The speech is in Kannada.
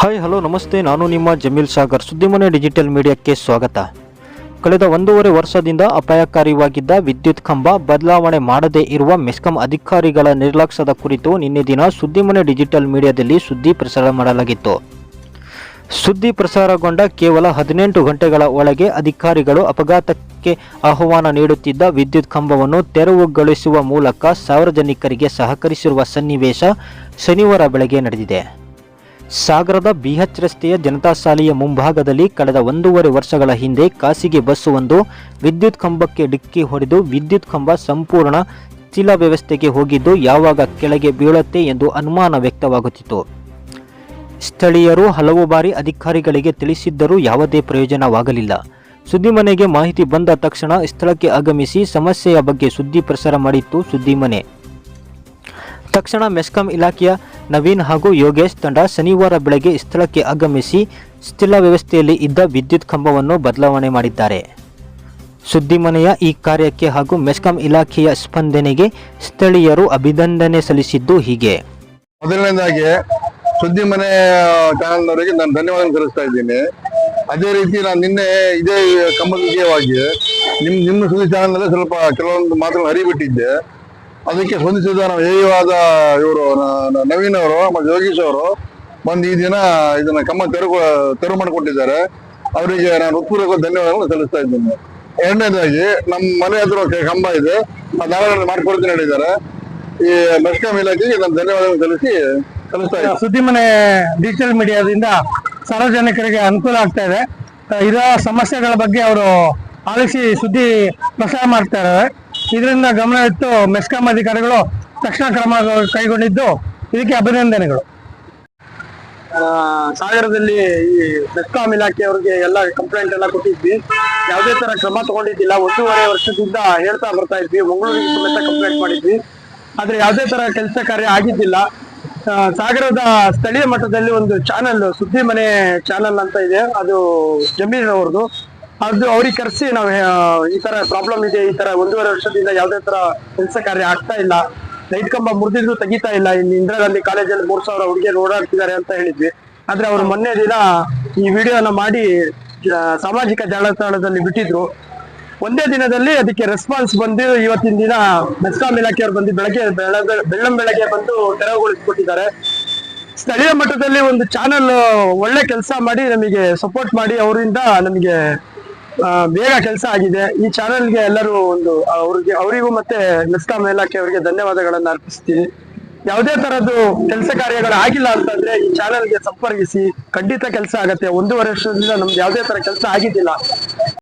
ಹಾಯ್ ಹಲೋ ನಮಸ್ತೆ. ನಾನು ನಿಮ್ಮ ಜಮೀಲ್ ಸಾಗರ್. ಸುದ್ದಿಮನೆ ಡಿಜಿಟಲ್ ಮೀಡಿಯಾಕ್ಕೆ ಸ್ವಾಗತ. ಕಳೆದ ಒಂದೂವರೆ ವರ್ಷದಿಂದ ಅಪಾಯಕಾರಿಯಾಗಿದ್ದ ವಿದ್ಯುತ್ ಕಂಬ ಬದಲಾವಣೆ ಮಾಡದೇ ಇರುವ ಮೆಸ್ಕಾಂ ಅಧಿಕಾರಿಗಳ ನಿರ್ಲಕ್ಷ್ಯದ ಕುರಿತು ನಿನ್ನೆ ದಿನ ಸುದ್ದಿಮನೆ ಡಿಜಿಟಲ್ ಮೀಡಿಯಾದಲ್ಲಿ ಸುದ್ದಿ ಪ್ರಸಾರ ಮಾಡಲಾಗಿತ್ತು. ಸುದ್ದಿ ಪ್ರಸಾರಗೊಂಡ ಕೇವಲ ಹದಿನೆಂಟು ಗಂಟೆಗಳ ಒಳಗೆ ಅಧಿಕಾರಿಗಳು ಅಪಘಾತಕ್ಕೆ ಆಹ್ವಾನ ನೀಡುತ್ತಿದ್ದ ವಿದ್ಯುತ್ ಕಂಬವನ್ನು ತೆರವುಗೊಳಿಸುವ ಮೂಲಕ ಸಾರ್ವಜನಿಕರಿಗೆ ಸಹಕರಿಸಿರುವ ಸನ್ನಿವೇಶ ಶನಿವಾರ ಬೆಳಗ್ಗೆ ನಡೆದಿದೆ. ಸಾಗರದ ಬಿಎಚ್ ರಸ್ತೆಯ ಜನತಾ ಶಾಲೆಯ ಮುಂಭಾಗದಲ್ಲಿ ಕಳೆದ ಒಂದೂವರೆ ವರ್ಷಗಳ ಹಿಂದೆ ಖಾಸಗಿ ಒಂದು ವಿದ್ಯುತ್ ಕಂಬಕ್ಕೆ ಡಿಕ್ಕಿ ಹೊಡೆದು ವಿದ್ಯುತ್ ಕಂಬ ಸಂಪೂರ್ಣ ಚೀಲ ವ್ಯವಸ್ಥೆಗೆ ಹೋಗಿದ್ದು, ಯಾವಾಗ ಕೆಳಗೆ ಬೀಳುತ್ತೆ ಎಂದು ಅನುಮಾನ ವ್ಯಕ್ತವಾಗುತ್ತಿತ್ತು. ಸ್ಥಳೀಯರು ಹಲವು ಬಾರಿ ಅಧಿಕಾರಿಗಳಿಗೆ ತಿಳಿಸಿದ್ದರೂ ಯಾವುದೇ ಪ್ರಯೋಜನವಾಗಲಿಲ್ಲ. ಸುದ್ದಿಮನೆಗೆ ಮಾಹಿತಿ ಬಂದ ತಕ್ಷಣ ಸ್ಥಳಕ್ಕೆ ಆಗಮಿಸಿ ಸಮಸ್ಯೆಯ ಬಗ್ಗೆ ಸುದ್ದಿ ಪ್ರಸಾರ ಮಾಡಿತ್ತು ಸುದ್ದಿಮನೆ. ತಕ್ಷಣ ಮೆಸ್ಕಾಂ ಇಲಾಖೆಯ ನವೀನ್ ಹಾಗೂ ಯೋಗೇಶ್ ತಂಡ ಶನಿವಾರ ಬೆಳಗ್ಗೆ ಸ್ಥಳಕ್ಕೆ ಆಗಮಿಸಿ ಸ್ಥಿರ ವ್ಯವಸ್ಥೆಯಲ್ಲಿ ಇದ್ದ ವಿದ್ಯುತ್ ಕಂಬವನ್ನು ಬದಲಾವಣೆ ಮಾಡಿದ್ದಾರೆ. ಸುದ್ದಿಮನೆಯ ಈ ಕಾರ್ಯಕ್ಕೆ ಹಾಗೂ ಮೆಸ್ಕಾಂ ಇಲಾಖೆಯ ಸ್ಪಂದನೆಗೆ ಸ್ಥಳೀಯರು ಅಭಿನಂದನೆ ಸಲ್ಲಿಸಿದ್ದು ಹೀಗೆ. ಮೊದಲನೇದಾಗಿ ಸುದ್ದಿ ಮನೆ ಚಾನಲ್ನವರಿಗೆ ನಾನು ಧನ್ಯವಾದ ತಿಳಿಸ್ತಾ ಇದ್ದೀನಿ. ಅದೇ ರೀತಿ ನಾನು ನಿನ್ನೆ ಇದೇ ಕಂಬದ ವಿಷಯವಾಗಿ ನಿಮ್, ನಿಮ್ಮ ಸುದ್ದಿ ಚಾನಲ್ನಲ್ಲೇ ಸ್ವಲ್ಪ ಕೆಲವೊಂದು ಮಾತುಗಳು ಹರಿಬಿಟ್ಟಿದ್ದೆ. ಅದಕ್ಕೆ ಸ್ಪಂದಿಸಿದ ನಾವು ಹೇಯವಾದ ಇವರು ನವೀನ್ ಅವರು ಮತ್ತು ಯೋಗೀಶ್ ಅವರು ಬಂದು ಈ ದಿನ ಇದನ್ನ ಕಮ್ಮ ತೆರವು ತೆರವು ಮಾಡಿಕೊಟ್ಟಿದ್ದಾರೆ. ಅವರಿಗೆ ನಾನು ಉತ್ಪೂರ್ವಕ ಧನ್ಯವಾದಗಳನ್ನು ಸಲ್ಲಿಸ್ತಾ ಇದ್ದೀನಿ. ಎರಡನೇದಾಗಿ, ನಮ್ಮ ಮನೆ ಹತ್ರ ಕಂಬ ಇದೆ. ನಾಳೆ ಮಾಡ್ಕೊಡ್ತೀನಿ ಹೇಳಿದ್ದಾರೆ. ಈ ಮೆಸ್ಕಾಂ ಇಲಾಖೆಗೆ ನಾನು ಧನ್ಯವಾದಗಳನ್ನು ಸಲ್ಲಿಸಿ ಸಲ್ಲಿಸ್ತಾ ಇದ್ದೀನಿ. ಸುದ್ದಿಮನೆ ಡಿಜಿಟಲ್ ಮೀಡಿಯಾದಿಂದ ಸಾರ್ವಜನಿಕರಿಗೆ ಅನುಕೂಲ ಆಗ್ತಾ ಇದೆ. ಇರೋ ಸಮಸ್ಯೆಗಳ ಬಗ್ಗೆ ಅವರು ಆಲಿಸಿ ಸುದ್ದಿ ಪ್ರಸಾರ ಮಾಡ್ತಾ ಇದ್ದಾರೆ. ಇದರಿಂದ ಗಮನ ಇಟ್ಟು ಮೆಸ್ಕಾಂ ಅಧಿಕಾರಿಗಳು ತಕ್ಷಣ ಕ್ರಮ ಕೈಗೊಂಡಿದ್ದು ಇದಕ್ಕೆ ಅಭಿನಂದನೆಗಳು. ಸಾಗರದಲ್ಲಿ ಈ ಮೆಸ್ಕಾಂ ಇಲಾಖೆಯವರಿಗೆ ಎಲ್ಲ ಕಂಪ್ಲೇಂಟ್ ಎಲ್ಲ ಕೊಟ್ಟಿದ್ವಿ. ಯಾವುದೇ ತರ ಕ್ರಮ ತಗೊಂಡಿದ್ದಿಲ್ಲ. ಒಂದೂವರೆ ವರ್ಷದಿಂದ ಹೇಳ್ತಾ ಬರ್ತಾ ಇದ್ವಿ. ಮಂಗಳೂರಿಗೆ ಸಮೇತ ಕಂಪ್ಲೇಂಟ್ ಮಾಡಿದ್ವಿ. ಆದ್ರೆ ಯಾವುದೇ ತರ ಕೆಲಸ ಕಾರ್ಯ ಆಗಿದ್ದಿಲ್ಲ. ಸಾಗರದ ಸ್ಥಳೀಯ ಮಟ್ಟದಲ್ಲಿ ಒಂದು ಚಾನೆಲ್ ಸುದ್ದಿ ಮನೆ ಚಾನೆಲ್ ಅಂತ ಇದೆ. ಅದು ಜಮೀರ್ ಅವ್ರದ್ದು. ಅದು ಅವ್ರಿಗೆ ಕರೆಸಿ ನಾವು ಈ ತರ ಪ್ರಾಬ್ಲಮ್ ಇದೆ, ಈ ತರ ಒಂದೂವರೆ ವರ್ಷದಿಂದ ಯಾವ್ದೇ ತರ ಕೆಲಸ ಕಾರ್ಯ ಆಗ್ತಾ ಇಲ್ಲ. ಲೈಟ್ ಕಂಬ ಮುರಿದಿದ್ರು ತೆಗಿತಾ ಇಲ್ಲ. ಇಲ್ಲಿ ಇಂದಿರಾ ಕಾಲೇಜಲ್ಲಿ ಮೂರ್ ಸಾವಿರ ಹುಡುಗಿಯರು ಓಡಾಡ್ತಿದ್ದಾರೆ ಅಂತ ಹೇಳಿದ್ವಿ. ಆದ್ರೆ ಅವರು ಮೊನ್ನೆ ದಿನ ಈ ವಿಡಿಯೋನ ಮಾಡಿ ಸಾಮಾಜಿಕ ಜಾಲತಾಣದಲ್ಲಿ ಬಿಟ್ಟಿದ್ರು. ಒಂದೇ ದಿನದಲ್ಲಿ ಅದಕ್ಕೆ ರೆಸ್ಪಾನ್ಸ್ ಬಂದು ಇವತ್ತಿನ ದಿನ ಮೆಸ್ಕಾಂ ಇಲಾಖೆಯವರು ಬಂದು ಬೆಳಗ್ಗೆ ಬೆಳ್ಳಂ ಬೆಳಗ್ಗೆ ಬಂದು ತೆರವುಗೊಳಿಸ್ಕೊಟ್ಟಿದ್ದಾರೆ. ಸ್ಥಳೀಯ ಮಟ್ಟದಲ್ಲಿ ಒಂದು ಚಾನೆಲ್ ಒಳ್ಳೆ ಕೆಲಸ ಮಾಡಿ ನಮಗೆ ಸಪೋರ್ಟ್ ಮಾಡಿ, ಅವರಿಂದ ನಮಗೆ ಬೇಗ ಕೆಲಸ ಆಗಿದೆ. ಈ ಚಾನೆಲ್ಗೆ ಎಲ್ಲರೂ ಒಂದು ಅವ್ರಿಗೆ, ಅವರಿಗೂ ಮತ್ತೆ ಮೆಸ್ಕಾಂ ಇಲಾಖೆಯವರಿಗೆ ಧನ್ಯವಾದಗಳನ್ನು ಅರ್ಪಿಸ್ತೀನಿ. ಯಾವುದೇ ತರದ್ದು ಕೆಲಸ ಕಾರ್ಯಗಳು ಆಗಿಲ್ಲ ಅಂತಂದ್ರೆ ಈ ಚಾನೆಲ್ಗೆ ಸಂಪರ್ಕಿಸಿ. ಖಂಡಿತ ಕೆಲಸ ಆಗತ್ತೆ. ಒಂದೂವರೆ ವರ್ಷದಿಂದ ನಮ್ದು ಯಾವುದೇ ತರ ಕೆಲಸ ಆಗಿದ್ದಿಲ್ಲ.